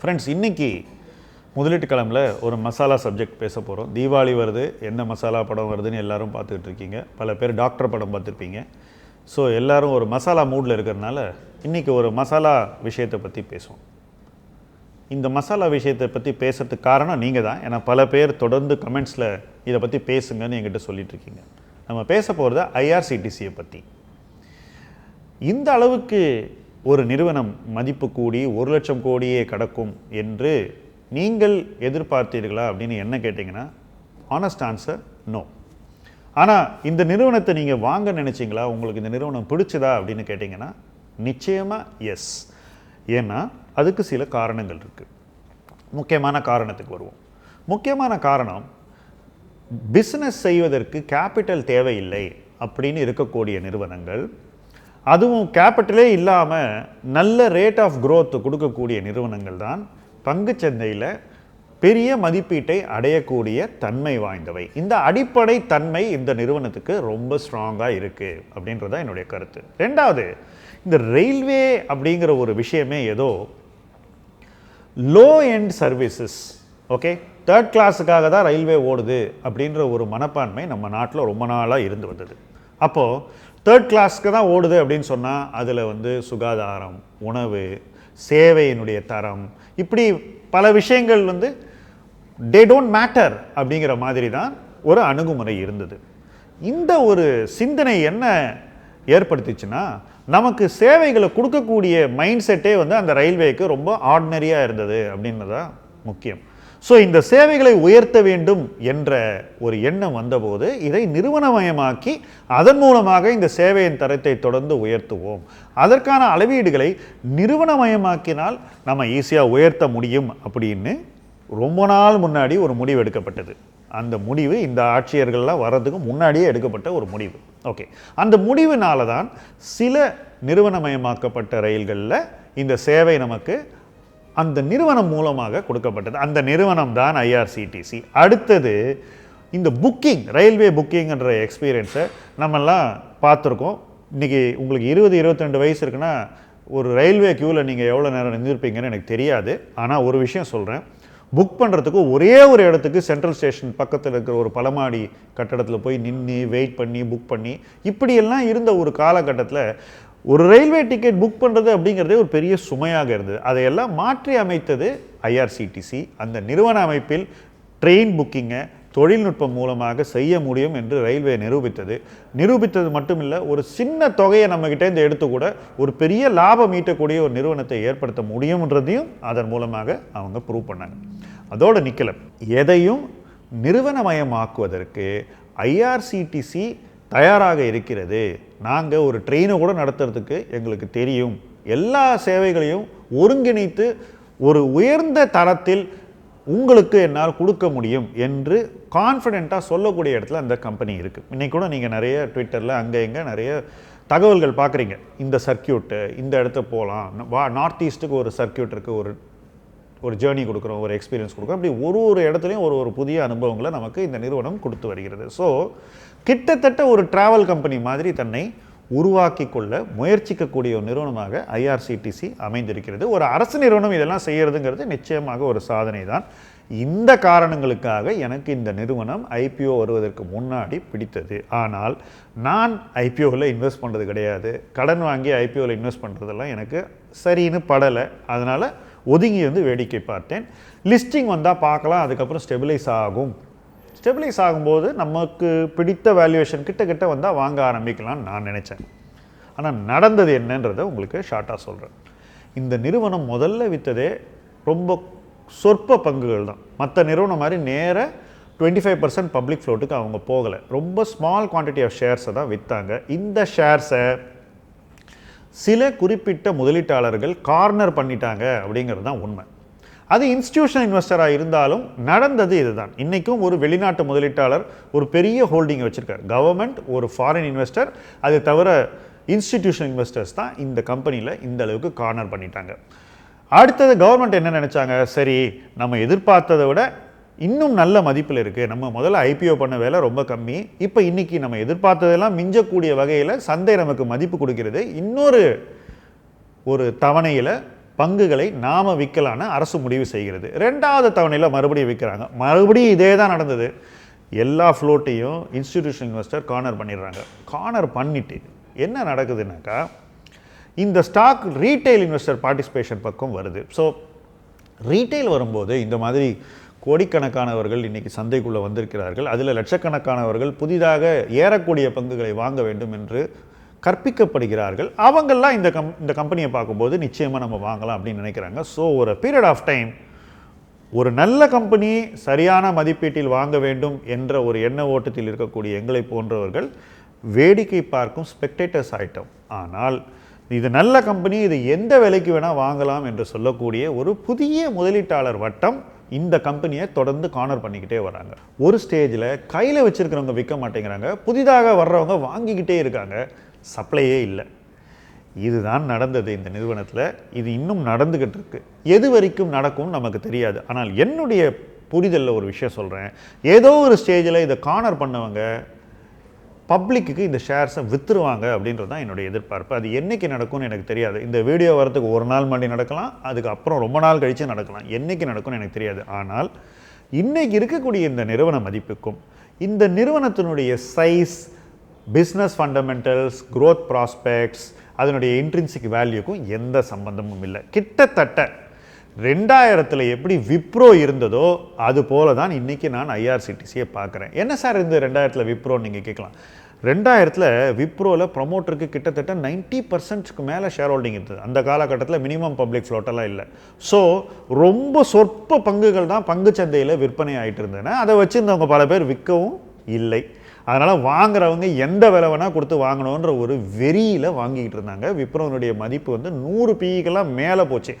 Friends இன்றைக்கி முதலீட்டு கிழமில் ஒரு மசாலா சப்ஜெக்ட் பேச போகிறோம் தீபாவளி வருது என்ன மசாலா படம் வருதுன்னு எல்லோரும் பார்த்துக்கிட்டு இருக்கீங்க. பல பேர் டாக்டர் படம் பார்த்துருப்பீங்க. ஸோ எல்லோரும் ஒரு மசாலா மூடில் இருக்கிறதுனால இன்றைக்கி ஒரு மசாலா விஷயத்தை பற்றி பேசுவோம். இந்த மசாலா விஷயத்தை பற்றி பேசுறதுக்கு காரணம் நீங்கள் தான். ஏன்னா பல பேர் தொடர்ந்து கமெண்ட்ஸில் இதை பற்றி பேசுங்கன்னு என்கிட்ட சொல்லிகிட்ருக்கீங்க நம்ம பேச போகிறது ஐஆர்சிடிசியை பற்றி இந்த அளவுக்கு ஒரு நிறுவனம் மதிப்பு கூடி ஒரு லட்சம் கோடியே கடக்கும் என்று நீங்கள் எதிர்பார்த்தீர்களா அப்படின்னு என்ன கேட்டிங்கன்னா ஆனஸ்ட் ஆன்சர் நோ ஆனால் இந்த நிறுவனத்தை நீங்கள் வாங்க நினச்சிங்களா? உங்களுக்கு இந்த நிறுவனம் பிடிச்சதா அப்படின்னு கேட்டிங்கன்னா நிச்சயமாக எஸ் ஏன்னா அதுக்கு சில காரணங்கள் இருக்குது முக்கியமான காரணத்துக்கு வருவோம். முக்கியமான காரணம் பிஸ்னஸ் செய்வதற்கு கேபிட்டல் தேவையில்லை அப்படின்னு இருக்கக்கூடிய நிறுவனங்கள் அதுவும் கேபிட்டலே இல்லாமல் நல்ல ரேட் ஆஃப் க்ரோத் கொடுக்கக்கூடிய நிறுவனங்கள் தான் பங்குச்சந்தையில் பெரிய மதிப்பீட்டை அடையக்கூடிய தன்மை வாய்ந்தவை. இந்த அடிப்படை தன்மை இந்த நிறுவனத்துக்கு ரொம்ப ஸ்ட்ராங்காக இருக்குது அப்படின்றது தான் என்னுடைய கருத்து. ரெண்டாவது இந்த ரயில்வே அப்படிங்கிற ஒரு விஷயமே ஏதோ low end services okay third கிளாஸுக்காக தான் ரயில்வே ஓடுது அப்படின்ற ஒரு மனப்பான்மை நம்ம நாட்டில் ரொம்ப நாளாக இருந்து வந்தது. அப்போது தேர்ட் கிளாஸ்க்கு தான் ஓடுது அப்படின்னு சொன்னால் அதில் வந்து சுகாதாரம் உணவு சேவையினுடைய தரம் இப்படி பல விஷயங்கள் வந்து டே டோன்ட் மேட்டர் அப்படிங்கிற மாதிரி தான் ஒரு அணுகுமுறை இருந்தது. இந்த ஒரு சிந்தனை என்ன ஏற்படுத்திச்சுன்னா நமக்கு சேவைகளை கொடுக்கக்கூடிய மைண்ட் செட்டே வந்து அந்த ரயில்வேக்கு ரொம்ப ஆர்டினரியாக இருந்தது அப்படின்றதா முக்கியம். ஸோ இந்த சேவைகளை உயர்த்த வேண்டும் என்ற ஒரு எண்ணம் வந்தபோது இதை நிறுவனமயமாக்கி அதன் மூலமாக இந்த சேவையின் தரத்தை தொடர்ந்து உயர்த்துவோம். அதற்கான அளவீடுகளை நிறுவனமயமாக்கினால் நம்ம ஈஸியாக உயர்த்த முடியும் அப்படின்னு ரொம்ப நாள் முன்னாடி ஒரு முடிவு எடுக்கப்பட்டது. அந்த முடிவு இந்த ஆட்சியர்கள்லாம் வர்றதுக்கு முன்னாடியே எடுக்கப்பட்ட ஒரு முடிவு. ஓகே அந்த முடிவுனால தான் சில நிறுவனமயமாக்கப்பட்ட ரயில்களில் இந்த சேவை நமக்கு அந்த நிறுவனம் மூலமாக கொடுக்கப்பட்டது. அந்த நிறுவனம் தான் ஐஆர்சிடிசி அடுத்தது இந்த புக்கிங் ரயில்வே புக்கிங்கிற எக்ஸ்பீரியன்ஸை நம்மெல்லாம் பார்த்துருக்கோம். இன்றைக்கி உங்களுக்கு இருபது இருபத்திரெண்டு வயசு இருக்குன்னா ஒரு ரயில்வே க்யூவில் நீங்கள் எவ்வளோ நேரம் நின்றுருப்பீங்கன்னு எனக்கு தெரியாது. ஆனால் ஒரு விஷயம் சொல்கிறேன் புக் பண்ணுறதுக்கு ஒரே ஒரு இடத்துக்கு சென்ட்ரல் ஸ்டேஷன் பக்கத்தில் இருக்கிற ஒரு பலமாடி கட்டடத்தில் போய் நின்று வெயிட் பண்ணி புக் பண்ணி இப்படியெல்லாம் இருந்த ஒரு காலகட்டத்தில் ஒரு ரயில்வே டிக்கெட் புக் பண்ணுறது அப்படிங்கிறதே ஒரு பெரிய சுமையாக இருந்தது. அதையெல்லாம் மாற்றி அமைத்தது ஐஆர்சிடிசி அந்த நிறுவன அமைப்பில் ட்ரெயின் புக்கிங்கை தொழில்நுட்பம் மூலமாக செய்ய முடியும் என்று ரயில்வே நிரூபித்தது. நிரூபித்தது மட்டுமில்லை ஒரு சின்ன தொகையை நம்மக்கிட்டேருந்து எடுத்து கூட ஒரு பெரிய லாபம் ஈட்டக்கூடிய ஒரு நிறுவனத்தை ஏற்படுத்த முடியும்ன்றதையும் அதன் மூலமாக அவங்க ப்ரூவ் பண்ணாங்க. அதோடு நிற்கலை எதையும் நிறுவனமயமாக்குவதற்கு ஐஆர்சிடிசி தயாராக இருக்கிறது. நாங்கள் ஒரு ட்ரெயினை கூட நடத்துறதுக்கு எங்களுக்கு தெரியும். எல்லா சேவைகளையும் ஒருங்கிணைத்து ஒரு உயர்ந்த தரத்தில் உங்களுக்கு என்னால் கொடுக்க முடியும் என்று கான்ஃபிடெண்ட்டாக சொல்லக்கூடிய இடத்துல அந்த கம்பெனி இருக்குது இன்றைக்கி கூட நீங்கள் நிறைய ட்விட்டரில் அங்கே இங்கே நிறைய தகவல்கள் பார்க்குறீங்க. இந்த சர்க்கியூட்டு இந்த இடத்த போகலாம். வா நார்த் ஈஸ்ட்டுக்கு ஒரு சர்க்கியூட் இருக்குது ஒரு ஒரு ஜேர்னி கொடுக்குறோம் ஒரு எக்ஸ்பீரியன்ஸ் கொடுக்குறோம். அப்படி ஒரு ஒரு இடத்துலையும் ஒரு ஒரு புதிய அனுபவங்களை நமக்கு இந்த நிறுவனம் கொடுத்து வருகிறது. ஸோ கிட்டத்தட்ட ஒரு டிராவல் கம்பெனி மாதிரி தன்னை உருவாக்கி கொள்ள முயற்சிக்கக்கூடிய ஒரு நிறுவனமாக ஐஆர்சிடிசி அமைந்திருக்கிறது. ஒரு அரசு நிறுவனம் இதெல்லாம் செய்கிறதுங்கிறது நிச்சயமாக ஒரு சாதனை தான். இந்த காரணங்களுக்காக எனக்கு இந்த நிறுவனம் ஐபிஓ வருவதற்கு முன்னாடி பிடித்தது. ஆனால் நான் ஐபிஓவில் இன்வெஸ்ட் பண்ணுறது கிடையாது. கடன் வாங்கி ஐபிஓவில் இன்வெஸ்ட் பண்ணுறதெல்லாம் எனக்கு சரின்னு படலை. அதனால் ஒதுங்கி வந்து வேடிக்கை பார்த்தேன். லிஸ்டிங் வந்தால் பார்க்கலாம் அதுக்கப்புறம் ஸ்டெபிலைஸ் ஆகும். ஸ்டெபிலைஸ் ஆகும்போது நமக்கு பிடித்த வேல்யூவேஷன் கிட்ட கிட்ட வந்தால் வாங்க ஆரம்பிக்கலாம்னு நான் நினச்சேன். ஆனால் நடந்தது என்னன்றதை உங்களுக்கு ஷார்ட்டாக சொல்கிறேன் இந்த நிறுவனம் முதல்ல விற்றதே ரொம்ப சொற்ப பங்குகள் தான். மற்ற நிறுவனம் மாதிரி நேர டுவெண்ட்டி ஃபைவ் பர்சன்ட் பப்ளிக் ஃப்ளோட்டுக்கு அவங்க போகலை. ரொம்ப ஸ்மால் குவான்டிட்டி ஆஃப் ஷேர்ஸை தான் விற்றாங்க இந்த ஷேர்ஸை சில குறிப்பிட்ட முதலீட்டாளர்கள் கார்னர் பண்ணிட்டாங்க அப்படிங்கிறது தான் உண்மை. அது இன்ஸ்டியூஷன் இன்வெஸ்டராக இருந்தாலும் நடந்தது இதுதான். இன்றைக்கும் ஒரு வெளிநாட்டு முதலீட்டாளர் ஒரு பெரிய ஹோல்டிங் வச்சுருக்கார். கவர்மெண்ட் ஒரு ஃபாரின் இன்வெஸ்டர் அது தவிர இன்ஸ்டிடியூஷனல் இன்வெஸ்டர்ஸ் தான் இந்த கம்பெனியில் இந்த அளவுக்கு கார்னர் பண்ணிட்டாங்க. அடுத்தது கவர்மெண்ட் என்ன நினச்சாங்க? சரி நம்ம எதிர்பார்த்ததை விட இன்னும் நல்ல மதிப்பில் இருக்குது நம்ம முதல்ல ஐபிஓ பண்ண வேலை ரொம்ப கம்மி. இப்போ இன்னைக்கு நம்ம எதிர்பார்த்ததெல்லாம் மிஞ்சக்கூடிய வகையில் சந்தை நமக்கு மதிப்பு கொடுக்கிறது. இன்னொரு ஒரு தவணையில் பங்குகளை நாம் விற்கலான்னு அரசு முடிவு செய்கிறது. ரெண்டாவது தவணையில் மறுபடியும் விற்கிறாங்க. மறுபடியும் இதே தான் நடந்தது. எல்லா ஃப்ளோட்டையும் இன்ஸ்டிடியூஷன் இன்வெஸ்டர் கார்னர் பண்ணிடுறாங்க. கார்னர் பண்ணிட்டு என்ன நடக்குதுன்னாக்கா இந்த ஸ்டாக் ரீட்டைல் இன்வெஸ்டர் பார்ட்டிசிபேஷன் பக்கம் வருது. ஸோ ரீட்டைல் வரும்போது இந்த மாதிரி கோடிக்கணக்கானவர்கள் இன்றைக்கி சந்தைக்குள்ளே வந்திருக்கிறார்கள். அதில் லட்சக்கணக்கானவர்கள் புதிதாக ஏறக்கூடிய பங்குகளை வாங்க வேண்டும் என்று கற்பிக்கப்படுகிறார்கள். அவங்கெல்லாம் இந்த கம் இந்த கம்பெனியை பார்க்கும்போது நிச்சயமாக நம்ம வாங்கலாம் அப்படின்னு நினைக்கிறாங்க. ஸோ ஒரு பீரியட் ஆஃப் டைம் ஒரு நல்ல கம்பெனி சரியான மதிப்பீட்டில் வாங்க வேண்டும் என்ற ஒரு எண்ண ஓட்டத்தில் இருக்கக்கூடிய எங்களை போன்றவர்கள் வேடிக்கை பார்க்கும் ஸ்பெக்டேட்டர்ஸ் ஆயிட்டோம். ஆனால் இது நல்ல கம்பெனி இது எந்த விலைக்கு வேணால் வாங்கலாம் என்று சொல்லக்கூடிய ஒரு புதிய முதலீட்டாளர் வட்டம் இந்த கம்பெனியை தொடர்ந்து கார்னர் பண்ணிக்கிட்டே வராங்க ஒரு ஸ்டேஜில் கையில் வச்சுருக்கிறவங்க விற்க மாட்டேங்கிறாங்க. புதிதாக வர்றவங்க வாங்கிக்கிட்டே இருக்காங்க. சப்ளையே இல்லை. இதுதான் நடந்தது இந்த நிறுவனத்தில். இது இன்னும் நடந்துக்கிட்டு இருக்கு. எது வரைக்கும் நடக்கும் நமக்கு தெரியாது. ஆனால் என்னுடைய புரிதலில் ஒரு விஷயம் சொல்கிறேன் ஏதோ ஒரு ஸ்டேஜில் இதை கார்னர் பண்ணவங்க பப்ளிக்கு இந்த ஷேர்ஸை விற்றுருவாங்க அப்படின்றது தான் என்னுடைய எதிர்பார்ப்பு. அது என்றைக்கு நடக்கும்னு எனக்கு தெரியாது. இந்த வீடியோ வரத்துக்கு ஒரு நாள் மாதிரி நடக்கலாம் அதுக்கு அப்புறம் ரொம்ப நாள் கழித்து நடக்கலாம். என்னைக்கு நடக்கும்னு எனக்கு தெரியாது. ஆனால் இன்றைக்கி இருக்கக்கூடிய இந்த நிறுவன மதிப்புக்கும் இந்த நிறுவனத்தினுடைய size business fundamentals growth prospects அதனுடைய இன்ட்ரின்சிக் வேல்யூக்கும் எந்த சம்பந்தமும் இல்லை. கிட்டத்தட்ட ரெண்டாயிரத்தில் எப்படி விப்ரோ இருந்ததோ அது போல தான் இன்றைக்கி நான் ஐஆர்சிடிசியை பார்க்குறேன். என்ன சார் இந்த ரெண்டாயிரத்தில் விப்ரோன்னு நீங்கள் கேட்கலாம். ரெண்டாயிரத்தில் விப்ரோவில் ப்ரொமோட்டருக்கு கிட்டத்தட்ட நைன்ட்டி பர்சன்ட்க்கு மேலே ஷேர் ஹோல்டிங் இருந்தது. அந்த காலகட்டத்தில் மினிமம் பப்ளிக் ஃப்ளோட்டெல்லாம் இல்லை. ஸோ ரொம்ப சொற்ப பங்குகள் தான் பங்குச்சந்தையில் விற்பனை ஆகிட்டு இருந்தன. அதை வச்சுருந்தவங்க பல பேர் விற்கவும் இல்லை. அதனால் வாங்குறவங்க எந்த விலை வேணால் கொடுத்து வாங்கணுன்ற ஒரு வெறியில் வாங்கிக்கிட்டு இருந்தாங்க. விப்ரோனுடைய மதிப்பு வந்து நூறு பிஇக்கெல்லாம் மேலே போச்சு.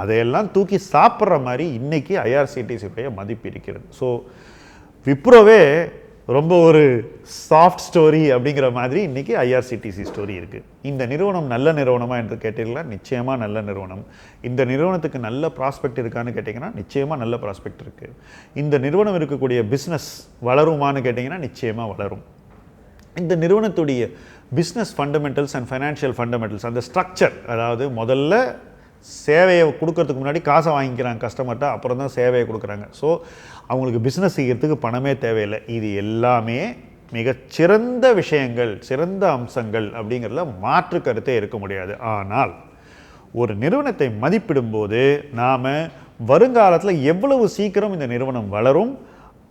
அதையெல்லாம் தூக்கி சாப்பிட்ற மாதிரி இன்றைக்கி ஐஆர்சிடிசியுடைய மதிப்பு இருக்கிறது. ஸோ விப்ரோவே ரொம்ப ஒரு சாஃப்ட் ஸ்டோரி அப்படிங்கிற மாதிரி இன்றைக்கி ஐஆர்சிடிசி ஸ்டோரி இருக்குது இந்த நிறுவனம் நல்ல நிறுவனமா என்று கேட்டீங்களா நிச்சயமாக நல்ல நிறுவனம். இந்த நிறுவனத்துக்கு நல்ல ப்ராஸ்பெக்ட் இருக்கான்னு கேட்டிங்கன்னா நிச்சயமாக நல்ல ப்ராஸ்பெக்ட் இருக்குது இந்த நிறுவனம் இருக்கக்கூடிய பிஸ்னஸ் வளருமான்னு கேட்டிங்கன்னா நிச்சயமாக வளரும். இந்த நிறுவனத்துடைய business fundamentals and financial fundamentals அந்த ஸ்ட்ரக்சர் அதாவது முதல்ல சேவையை கொடுக்கறதுக்கு முன்னாடி காசை வாங்கிக்கிறாங்க கஸ்டமர்கிட்ட அப்புறம் தான் சேவையை கொடுக்குறாங்க. ஸோ அவங்களுக்கு பிஸ்னஸ் செய்கிறதுக்கு பணமே தேவையில்லை. இது எல்லாமே மிகச்சிறந்த விஷயங்கள் சிறந்த அம்சங்கள் அப்படிங்கிறதுல மாற்று கருத்தே இருக்க முடியாது. ஆனால் ஒரு நிறுவனத்தை மதிப்பிடும்போது நாம் வருங்காலத்தில் எவ்வளவு சீக்கிரம் இந்த நிறுவனம் வளரும்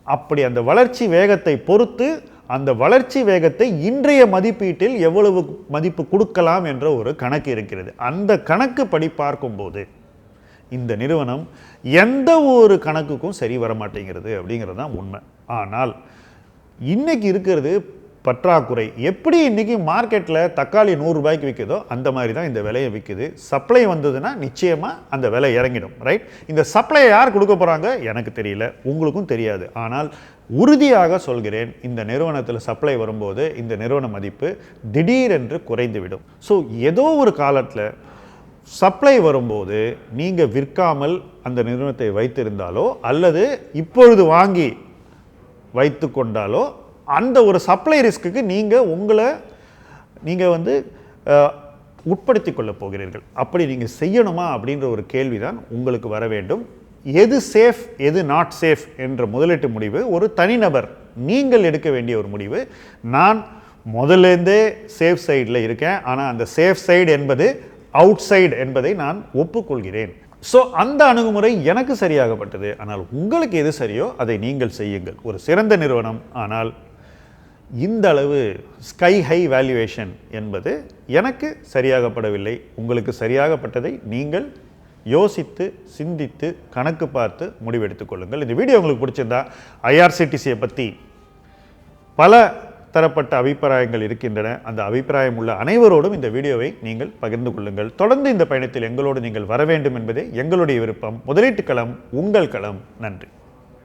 அப்படி அந்த வளர்ச்சி வேகத்தை பொறுத்து அந்த வளர்ச்சி வேகத்தை இன்றைய மதிப்பீட்டில் எவ்வளவு மதிப்பு கொடுக்கலாம் என்ற ஒரு கணக்கு இருக்கிறது. அந்த கணக்கு படி பார்க்கும்போது இந்த நிறுவனம் எந்த ஒரு கணக்குக்கும் சரி வர மாட்டேங்கிறது அப்படிங்கிறது தான் உண்மை. ஆனால் இன்றைக்கி இருக்கிறது பற்றாக்குறை. எப்படி இன்றைக்கி மார்க்கெட்டில் தக்காளி நூறுரூபாய்க்கு விற்குதோ அந்த மாதிரி தான் இந்த விலையை விற்குது சப்ளை வந்ததுன்னா நிச்சயமாக அந்த விலை இறங்கிடும் ரைட் இந்த சப்ளையை யார் கொடுக்க போகிறாங்க எனக்கு தெரியல. உங்களுக்கும் தெரியாது. ஆனால் உறுதியாக சொல்கிறேன் இந்த நிறுவனத்தில் சப்ளை வரும்போது இந்த நிறுவன மதிப்பு திடீரென்று குறைந்துவிடும். ஸோ ஏதோ ஒரு காலத்தில் சப்ளை வரும்போது நீங்கள் விற்காமல் அந்த நிறுவனத்தை வைத்திருந்தாலோ அல்லது இப்பொழுது வாங்கி வைத்து கொண்டாலோ அந்த ஒரு சப்ளை ரிஸ்க்குக்கு நீங்கள் உங்களை நீங்கள் வந்து உட்படுத்தி கொள்ளப் போகிறீர்கள். அப்படி நீங்கள் செய்யணுமா அப்படின்ற ஒரு கேள்வி தான் உங்களுக்கு வர வேண்டும். எது சேஃப் எது நாட் சேஃப் என்ற முதலீட்டு முடிவு ஒரு தனிநபர் நீங்கள் எடுக்க வேண்டிய ஒரு முடிவு. நான் முதல்லேருந்தே சேஃப் சைடில் இருக்கேன். ஆனால் அந்த சேஃப் சைடு என்பது அவுட் சைடு என்பதை நான் ஒப்புக்கொள்கிறேன். ஸோ அந்த அணுகுமுறை எனக்கு சரியாகப்பட்டது. ஆனால் உங்களுக்கு எது சரியோ அதை நீங்கள் செய்யுங்கள். ஒரு சிறந்த நிறுவனம் ஆனால் இந்த அளவு ஸ்கை ஹை வேல்யூவேஷன் என்பது எனக்கு சரியாகப்படவில்லை. உங்களுக்கு சரியாகப்பட்டதை நீங்கள் யோசித்து சிந்தித்து கணக்கு பார்த்து முடிவெடுத்துக் கொள்ளுங்கள். இந்த வீடியோ உங்களுக்கு பிடிச்சிருந்தா ஐஆர்சிடிசியை பற்றி பல தரப்பட்ட அபிப்பிராயங்கள் இருக்கின்றன. அந்த அபிப்பிராயம் உள்ள அனைவரோடும் இந்த வீடியோவை நீங்கள் பகிர்ந்து கொள்ளுங்கள். தொடர்ந்து இந்த பயணத்தில் எங்களோடு நீங்கள் வர வேண்டும் என்பதே எங்களுடைய விருப்பம். முதலீட்டு களம் உங்கள் களம். நன்றி.